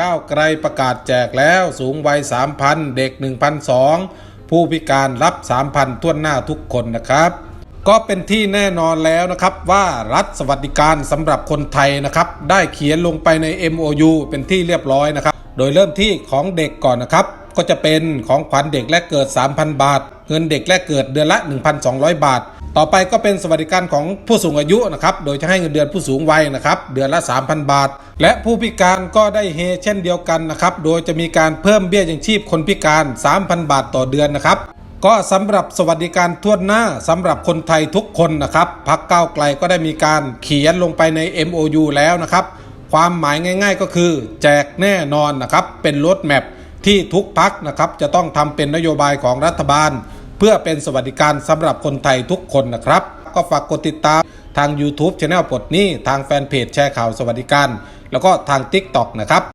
ก้าวไกลประกาศแจกแล้วสูงวัย 3,000 เด็ก 1,002 ผู้พิการรับ 3,000ทั่วหน้าทุกคนนะครับ ก็เป็นที่แน่นอนแล้วนะครับว่ารัฐสวัสดิการสำหรับคนไทยนะครับ ได้เขียนลงไปใน MOU เป็นที่เรียบร้อยนะครับ โดยเริ่มที่ของเด็กก่อนนะครับ ก็จะเป็นของขวัญเด็กแรกเกิด 3,000 บาท เงินเด็กแรกเกิดเดือนละ 1,200 บาท ต่อไปก็เป็นสวัสดิการของผู้สูงอายุนะครับ โดยจะให้เงินเดือนผู้สูงวัยนะครับ เดือนละ 3,000 บาท และผู้พิการก็ได้เฮเช่นเดียวกันนะครับ โดยจะมีการเพิ่มเบี้ยยังชีพคนพิการ 3,000 บาทต่อเดือนนะครับก็สำหรับสวัสดิการทั่วหน้าสำหรับคนไทยทุกคนนะครับพักก้าวไกลก็ได้มีการเขียนลงไปใน MOU แล้วนะครับ ความหมายง่าย ๆ ก็คือ แจกแน่นอนนะครับ เป็นรถแมพที่ทุกพักนะครับ จะต้องทำเป็นนโยบายของรัฐบาล เพื่อเป็นสวัสดิการสำหรับคนไทยทุกคนนะครับ ก็ฝากกดติดตามทาง YouTube Channel ปลดนี้ทางแฟนเพจแชร์ข่าวสวัสดิการ แล้วก็ทาง TikTok นะครับ